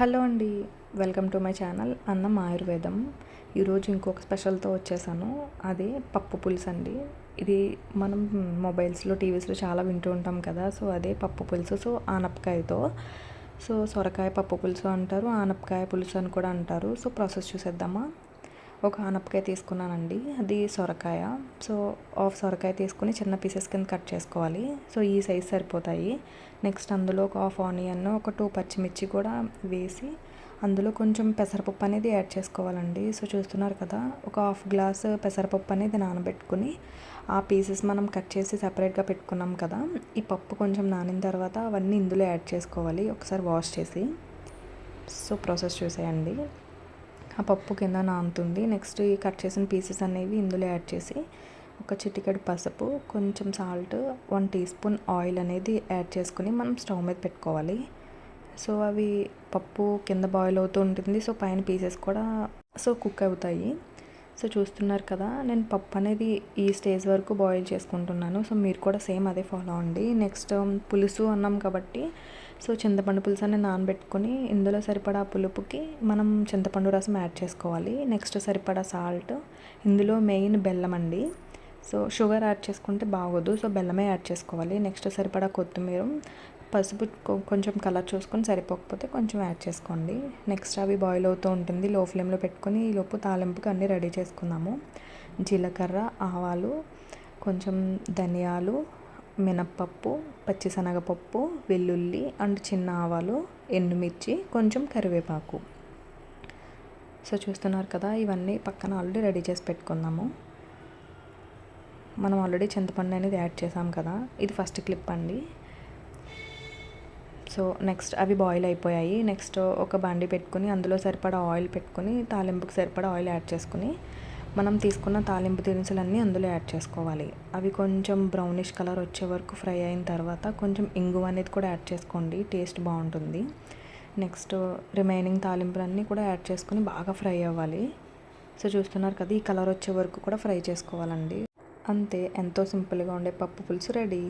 Hello అండి welcome to my channel అన్నం ఆయుర్వేదం. ఈరోజు ఇంకొక స్పెషల్తో వచ్చేసాను. అదే పప్పు పులుసు అండి. ఇది మనం మొబైల్స్లో టీవీస్లో చాలా వింటూ ఉంటాం కదా సో అదే పప్పు పులుసు సో ఆనపకాయతో. సో సొరకాయ పప్పు పులుసు అంటారు ఆనపకాయ పులుసు అని కూడా అంటారు. సో ప్రాసెస్ చూసేద్దామా? ఒక ఆనపకాయ తీసుకున్నానండి. అది సొరకాయ. సో హాఫ్ సొరకాయ తీసుకుని చిన్న పీసెస్ కింద కట్ చేసుకోవాలి. సో ఈ సైజ్ సరిపోతాయి. నెక్స్ట్ అందులో ఒక హాఫ్ ఆనియన్ ఒక టూ పచ్చిమిర్చి కూడా వేసి అందులో కొంచెం పెసరపప్పు అనేది యాడ్ చేసుకోవాలండి. సో చూస్తున్నారు కదా ఒక హాఫ్ గ్లాస్ పెసరపప్పు అనేది నానబెట్టుకుని ఆ పీసెస్ మనం కట్ చేసి సపరేట్గా పెట్టుకున్నాం కదా ఈ పప్పు కొంచెం నానిన తర్వాత అవన్నీ ఇందులో యాడ్ చేసుకోవాలి. ఒకసారి వాష్ చేసి. సో ప్రాసెస్ చూసేయండి. ఆ పప్పు కింద నానుతుంది. నెక్స్ట్ ఈ కట్ చేసిన పీసెస్ అనేవి ఇందులో యాడ్ చేసి ఒక చిటికెడు పసుపు కొంచెం salt one teaspoon oil అనేది యాడ్ చేసుకుని మనం స్టవ్ మీద పెట్టుకోవాలి. సో అవి పప్పు కింద బాయిల్ అవుతూ ఉంటుంది. సో పైన పీసెస్ కూడా సో కుక్ అవుతాయి. సో చూస్తున్నారు కదా నేను పప్పు అనేది ఈ స్టేజ్ వరకు బాయిల్ చేసుకుంటున్నాను. సో మీరు కూడా సేమ్ అదే ఫాలో అండి నెక్స్ట్ పులుసు అన్నాం కాబట్టి సో చింతపండు పులుసు అని నానబెట్టుకొని ఇందులో సరిపడా పులుపుకి మనం చింతపండు రసం యాడ్ చేసుకోవాలి. నెక్స్ట్ సరిపడా సాల్ట్ ఇందులో మెయిన్ బెల్లం అండి. సో షుగర్ యాడ్ చేసుకుంటే బాగోదు. సో బెల్లమే యాడ్ చేసుకోవాలి. నెక్స్ట్ సరిపడా కొత్తిమీర పసుపు కొంచెం కలర్ చూసుకొని సరిపోకపోతే కొంచెం యాడ్ చేసుకోండి. నెక్స్ట్ అవి బాయిల్ అవుతూ ఉంటుంది. లో ఫ్లేమ్లో పెట్టుకొని ఈ లోపు తాలింపుకి అన్నీ రెడీ చేసుకుందాము. జీలకర్ర ఆవాలు కొంచెం ధనియాలు మినప్పప్పు పచ్చిశనగపప్పు వెల్లుల్లి అండ్ చిన్న ఆవాలు ఎండుమిర్చి కొంచెం కరివేపాకు. సో చూస్తున్నారు కదా ఇవన్నీ పక్కన ఆల్రెడీ రెడీ చేసి పెట్టుకుందాము. మనం ఆల్రెడీ చింతపండు అనేది యాడ్ చేసాం కదా ఇది ఫస్ట్ క్లిప్ అండి. సో నెక్స్ట్ అవి బాయిల్ అయిపోయాయి. నెక్స్ట్ ఒక బండి పెట్టుకుని అందులో సరిపడా ఆయిల్ పెట్టుకుని తాలింపుకి సరిపడా ఆయిల్ యాడ్ చేసుకుని మనం తీసుకున్న తాలింపు దినుసులన్నీ అందులో యాడ్ చేసుకోవాలి. అవి కొంచెం బ్రౌనిష్ కలర్ వచ్చే వరకు ఫ్రై అయిన తర్వాత కొంచెం ఇంగు అనేది కూడా యాడ్ చేసుకోండి. టేస్ట్ బాగుంటుంది. నెక్స్ట్ రిమైనింగ్ తాలింపులన్నీ కూడా యాడ్ చేసుకుని బాగా ఫ్రై అవ్వాలి. సో చూస్తున్నారు కదా ఈ కలర్ వచ్చే వరకు కూడా ఫ్రై చేసుకోవాలండి. అంతే ఎంతో సింపుల్గా ఉండే పప్పు పులుసు రెడీ.